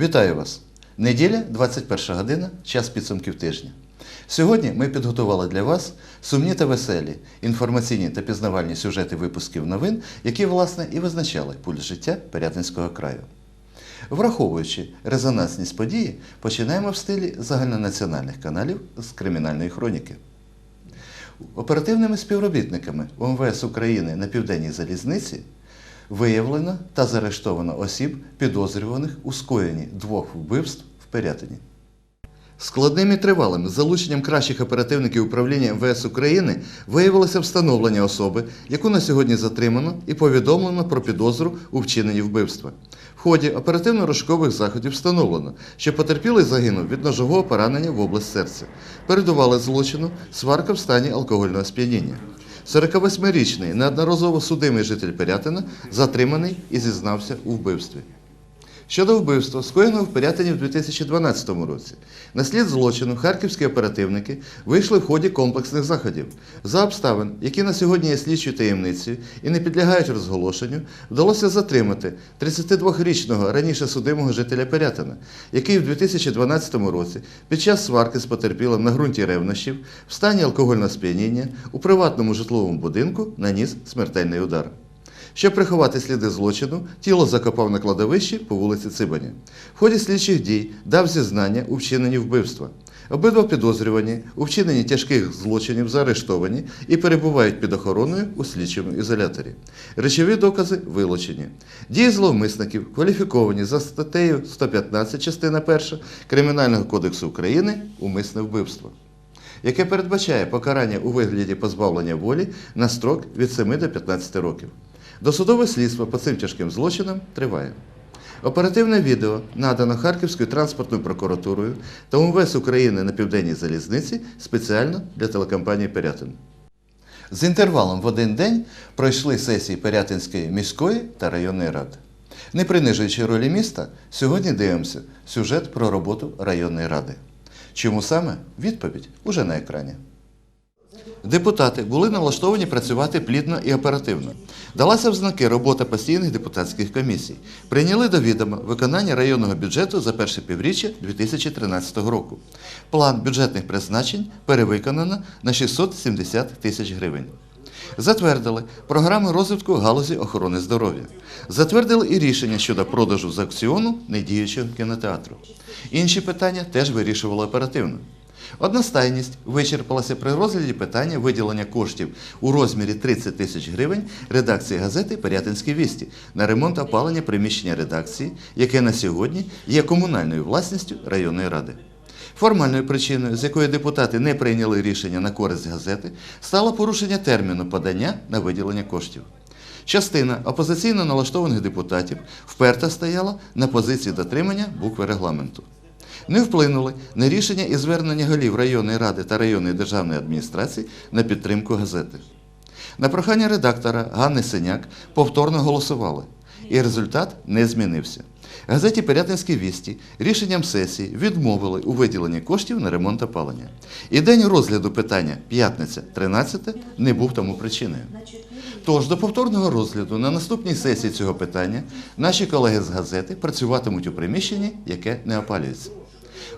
Вітаю вас! Неділя, 21 година, час підсумків тижня. Сьогодні ми підготували для вас сумні та веселі інформаційні та пізнавальні сюжети випусків новин, які, власне, і визначали пульс життя Пирятинського краю. Враховуючи резонансність події, починаємо в стилі загальнонаціональних каналів з кримінальної хроніки. Оперативними співробітниками УМВС України на південній залізниці виявлено та заарештовано осіб, підозрюваних у скоєнні двох вбивств в Пирятині. Складним і тривалим залученням кращих оперативників управління МВС України виявилося встановлення особи, яку на сьогодні затримано і повідомлено про підозру у вчиненні вбивства. В ході оперативно-розшукових заходів встановлено, що потерпілий загинув від ножового поранення в область серця. Передували злочину сварка в стані алкогольного сп'яніння. 48-річний неодноразово судимий житель Пирятина затриманий і зізнався у вбивстві. Щодо вбивства, скоєного в Пирятині в 2012 році, на слід злочину харківські оперативники вийшли в ході комплексних заходів. За обставин, які на сьогодні є слідчою таємницею і не підлягають розголошенню, вдалося затримати 32-річного раніше судимого жителя Пирятина, який в 2012 році під час сварки з потерпілим на ґрунті ревнощів в стані алкогольного сп'яніння у приватному житловому будинку наніс смертельний удар. Щоб приховати сліди злочину, тіло закопав на кладовищі по вулиці Цибані. В ході слідчих дій дав зізнання у вчиненні вбивства. Обидва підозрювані у вчиненні тяжких злочинів заарештовані і перебувають під охороною у слідчому ізоляторі. Речові докази вилучені. Дії зловмисників кваліфіковані за статтею 115 частина 1 Кримінального кодексу України умисне вбивство яке передбачає покарання у вигляді позбавлення волі на строк від 7 до 15 років. Досудове слідство по цим тяжким злочинам триває. Оперативне відео надано Харківською транспортною прокуратурою та УМВС України на Південній залізниці спеціально для телекомпанії Пирятин. З інтервалом в один день пройшли сесії Пирятинської міської та районної ради. Не принижуючи ролі міста, сьогодні дивимося сюжет про роботу районної ради. Чому саме? Відповідь уже на екрані. Депутати були налаштовані працювати плідно і оперативно. Далася в знаки робота постійних депутатських комісій. Прийняли до відома виконання районного бюджету за перше півріччя 2013 року. План бюджетних призначень перевиконано на 670 тисяч гривень. Затвердили програми розвитку галузі охорони здоров'я. Затвердили і рішення щодо продажу з аукціону недіючого кінотеатру. Інші питання теж вирішували оперативно. Одностайність вичерпалася при розгляді питання виділення коштів у розмірі 30 тисяч гривень редакції газети Пирятинські вісті на ремонт опалення приміщення редакції, яке на сьогодні є комунальною власністю районної ради. Формальною причиною, з якої депутати не прийняли рішення на користь газети, стало порушення терміну подання на виділення коштів. Частина опозиційно налаштованих депутатів вперто стояла на позиції дотримання букви регламенту. Не вплинули на рішення і звернення голів районної ради та районної державної адміністрації на підтримку газети. На прохання редактора Ганни Синяк повторно голосували, і результат не змінився. Газеті Пирятинські вісті рішенням сесії відмовили у виділенні коштів на ремонт опалення. І день розгляду питання п'ятниця 13 не був тому причиною. Тож до повторного розгляду на наступній сесії цього питання наші колеги з газети працюватимуть у приміщенні, яке не опалюється.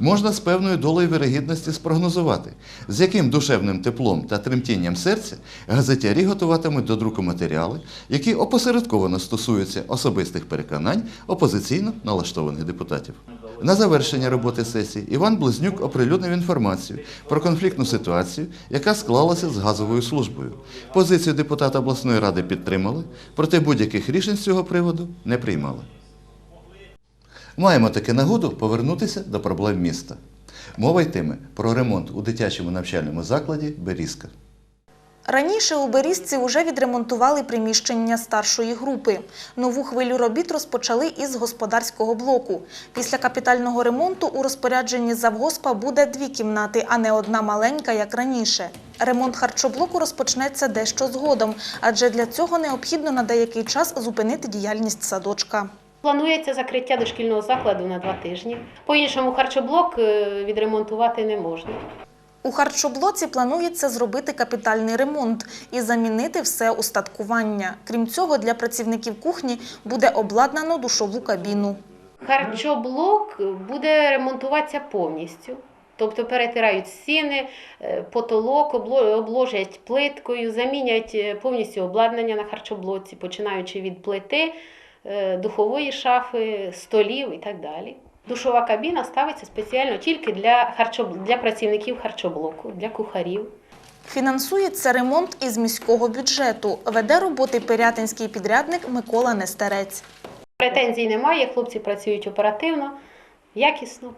Можна з певною долею вирогідності спрогнозувати, з яким душевним теплом та тремтінням серця газетярі готуватимуть до друку матеріали, які опосередковано стосуються особистих переконань опозиційно налаштованих депутатів. На завершення роботи сесії Іван Близнюк оприлюднив інформацію про конфліктну ситуацію, яка склалася з газовою службою. Позицію депутата обласної ради підтримали, проте будь-яких рішень з цього приводу не приймали. Маємо таки нагоду повернутися до проблем міста. Мова йтиме про ремонт у дитячому навчальному закладі Берізка. Раніше у Берізці вже відремонтували приміщення старшої групи. Нову хвилю робіт розпочали із господарського блоку. Після капітального ремонту у розпорядженні завгоспа буде дві кімнати, а не одна маленька, як раніше. Ремонт харчоблоку розпочнеться дещо згодом, адже для цього необхідно на деякий час зупинити діяльність садочка. Планується закриття дошкільного закладу на два тижні. По-іншому харчоблок е, відремонтувати не можна. У харчоблоці планується зробити капітальний ремонт і замінити все устаткування. Крім цього, для працівників кухні буде обладнано душову кабіну. Харчоблок буде ремонтуватися повністю. Тобто перетирають стіни, е, потолок, обложать плиткою, замінять е, повністю обладнання на харчоблоці, починаючи від плити, духової шафи, столів і так далі. Душова кабіна ставиться спеціально тільки для, харчоб... для працівників харчоблоку, для кухарів. Фінансується ремонт із міського бюджету. Веде роботи пирятинський підрядник Микола Нестерець. Претензій немає, хлопці працюють оперативно, якісно.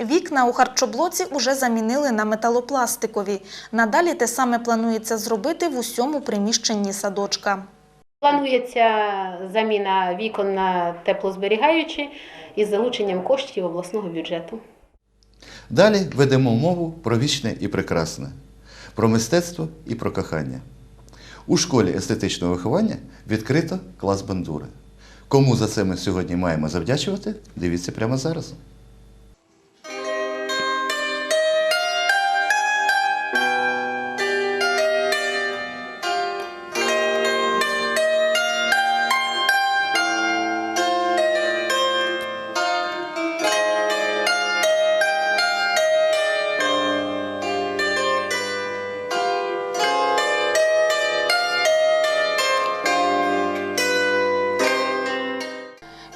Вікна у харчоблоці уже замінили на металопластикові. Надалі те саме планується зробити в усьому приміщенні садочка. Планується заміна вікон на теплозберігаючі із залученням коштів обласного бюджету. Далі ведемо мову про вічне і прекрасне, про мистецтво і про кохання. У школі естетичного виховання відкрито клас бандури. Кому за це ми сьогодні маємо завдячувати, дивіться прямо зараз. –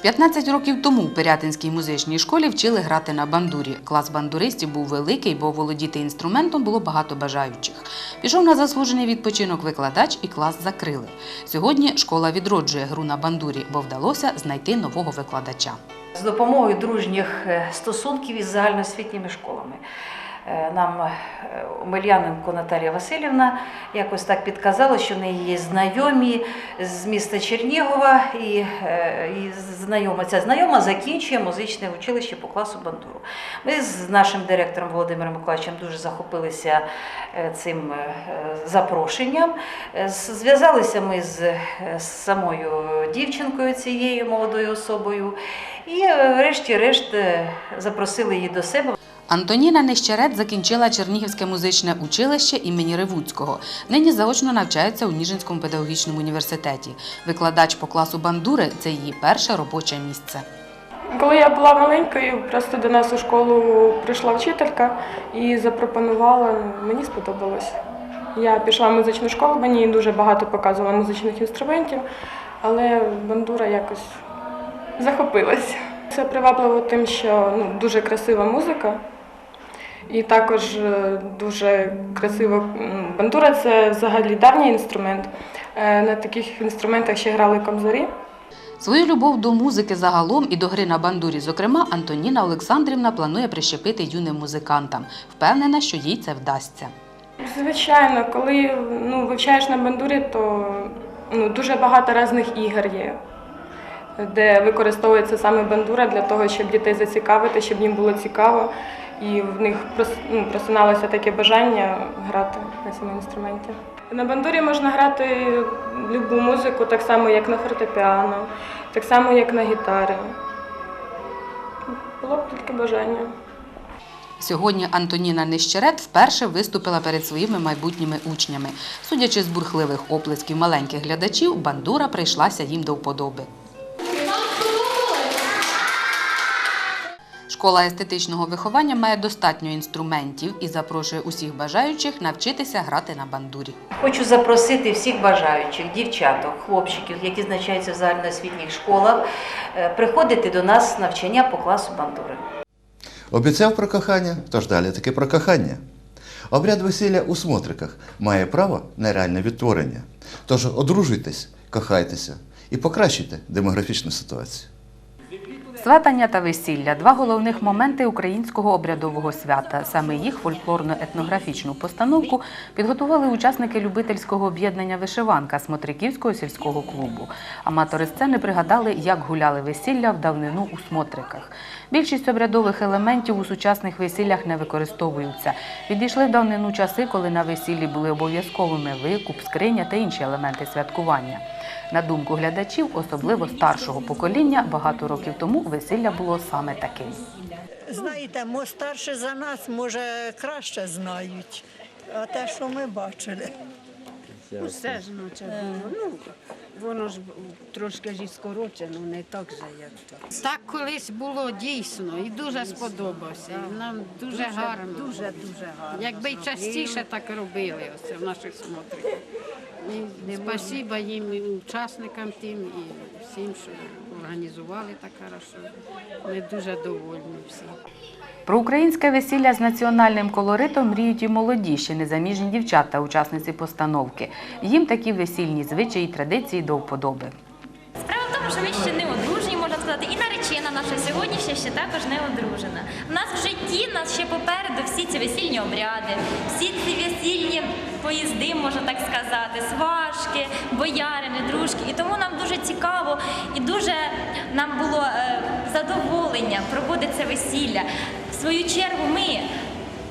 15 років тому в Пирятинській музичній школі вчили грати на бандурі. Клас бандуристів був великий, бо володіти інструментом було багато бажаючих. Пішов на заслужений відпочинок викладач і клас закрили. Сьогодні школа відроджує гру на бандурі, бо вдалося знайти нового викладача. з допомогою дружніх е, стосунків із загальноосвітніми школами. Е, Нам е, Омельяненко Наталія Васильівна якось так підказала, що в неї є знайомі з міста Чернігова, і, е, і знайома, ця знайома закінчує музичне училище по класу бандуру. Ми з нашим директором Володимиром Миколаївичем дуже захопилися цим запрошенням. Зв'язалися ми з, з самою дівчинкою цією молодою особою. І врешті-решт запросили її до себе. Антоніна Нещерет закінчила Чернігівське музичне училище імені Ревуцького. Нині заочно навчається у Ніжинському педагогічному університеті. Викладач по класу бандури це її перше робоче місце. Коли я була маленькою, просто до нас у школу прийшла вчителька і запропонувала, ну, мені сподобалось. Я пішла в музичну школу, мені дуже багато показувала музичних інструментів, але бандура якось захопилась. Це привабливо тим, що ну, дуже красива музика. І також е, дуже красиво. Бандура це взагалі давній інструмент. Е, На таких інструментах ще грали комзарі. Свою любов до музики загалом і до гри на бандурі, зокрема, Антоніна Олександрівна планує прищепити юним музикантам. Впевнена, що їй це вдасться. Звичайно, коли ну, вивчаєш на бандурі, то ну, дуже багато різних ігор є, де використовується саме бандура для того, щоб дітей зацікавити, щоб їм було цікаво, і в них прос- ну, таке бажання грати на цьому інструменті. На бандурі можна грати любу музику, так само, як на фортепіано, так само, як на гітарі. Було б тільки бажання. Сьогодні Антоніна Нещерет вперше виступила перед своїми майбутніми учнями. Судячи з бурхливих оплесків маленьких глядачів, бандура прийшлася їм до вподоби. Школа естетичного виховання має достатньо інструментів і запрошує усіх бажаючих навчитися грати на бандурі. Хочу запросити всіх бажаючих, дівчаток, хлопчиків, які значаються в загальноосвітніх школах, е, приходити до нас навчання по класу бандури. Обіцяв про кохання, тож далі таки про кохання. Обряд весілля у смотриках має право на реальне відтворення. Тож одружуйтесь, кохайтеся і покращуйте демографічну ситуацію. Сватання та весілля два головних моменти українського обрядового свята. Саме їх фольклорно-етнографічну постановку підготували учасники любительського об'єднання Вишиванка Смотриківського сільського клубу. Аматори сцени пригадали, як гуляли весілля в давнину у смотриках. Більшість обрядових елементів у сучасних весіллях не використовуються. Відійшли в давнину часи, коли на весіллі були обов'язковими викуп, скриня та інші елементи святкування. На думку глядачів, особливо старшого покоління, багато років тому весілля було саме таким. Знаєте, мо старше за нас, може, краще знають. А те, що ми бачили. Усе ж наче було. Ну, воно ж трошки ж і скорочено, не так же, як то. Так колись було дійсно і дуже сподобався. І Нам дуже гарно. Дуже, дуже гарно. Якби й частіше так робили ось в наших смотриках. І спасіба їм, і учасникам тим, і всім, що організували так хорошо. Ми дуже довольні всі. Про українське весілля з національним колоритом мріють і молоді, ще незаміжні дівчата, учасниці постановки. Їм такі весільні звичаї і традиції до вподоби. Справа в тому, що ми ще не одружені, можна сказати, і наречена наша сьогоднішня ще також не одружена. У нас в житті нас ще попереду всі ці весільні обряди, всі ці весільні поїзди, можна так сказати, сважки, боярини, дружки. І тому нам дуже цікаво і дуже нам було е, задоволення проводити це весілля. В свою чергу ми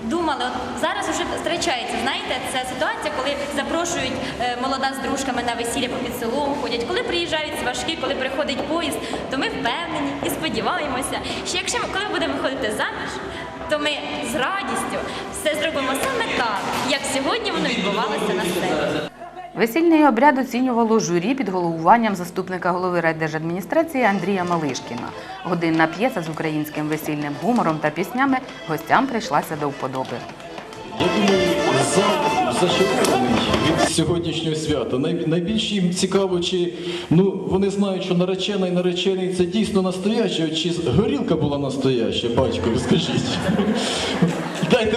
думали, от зараз вже втрачається, знаєте, ця ситуація, коли запрошують е, молода з дружками на весілля по під селом ходять, коли приїжджають сважки, коли приходить поїзд, то ми впевнені і сподіваємося, що якщо ми коли будемо виходити заміж, то ми з радістю все зробимо саме так, як сьогодні воно відбувалося на сцені. Весільний обряд оцінювало журі під головуванням заступника голови райдержадміністрації Андрія Малишкіна. Годинна п'єса з українським весільним гумором та піснями гостям прийшлася до вподоби. Я думаю, зал зачарований від сьогоднішнього свята. Най- Найбільше їм цікаво, чи ну вони знають, що наречена і наречений це дійсно настояще, чи горілка була настояща, батько, ви скажіть. Дайте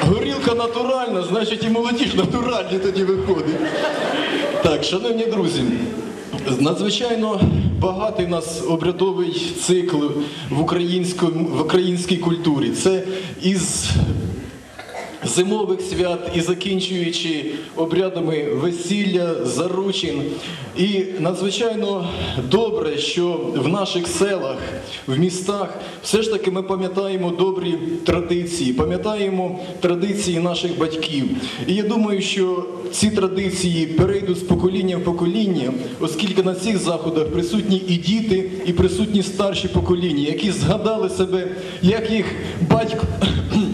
Горілка натуральна, значить і молодіж натуральні тоді виходить. Так, шановні друзі, надзвичайно багатий нас обрядовий цикл в, в українській культурі. Це із зимових свят і закінчуючи обрядами весілля, заручин. І надзвичайно добре, що в наших селах, в містах все ж таки ми пам'ятаємо добрі традиції, пам'ятаємо традиції наших батьків. І я думаю, що ці традиції перейдуть з покоління в покоління, оскільки на цих заходах присутні і діти, і присутні старші покоління, які згадали себе, як їх батько,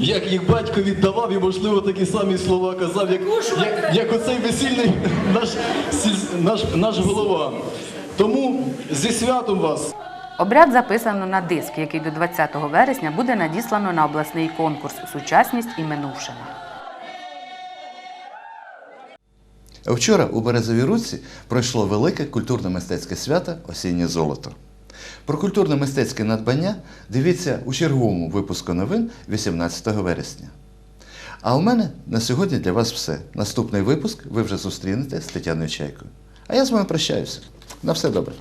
як їх батько віддавав, і можливо такі самі слова казав, як, як, як оцей весільний наш, наш, наш голова. Тому зі святом вас. Обряд записано на диск, який до 20 вересня буде надіслано на обласний конкурс Сучасність і минувшина. Вчора у Березовій Руці пройшло велике культурно-мистецьке свято Осіннє золото. Про культурно-мистецьке надбання дивіться у черговому випуску новин 18 вересня. А у мене на сьогодні для вас все. Наступний випуск ви вже зустрінете з Тетяною Чайкою. А я з вами прощаюся. На все добре.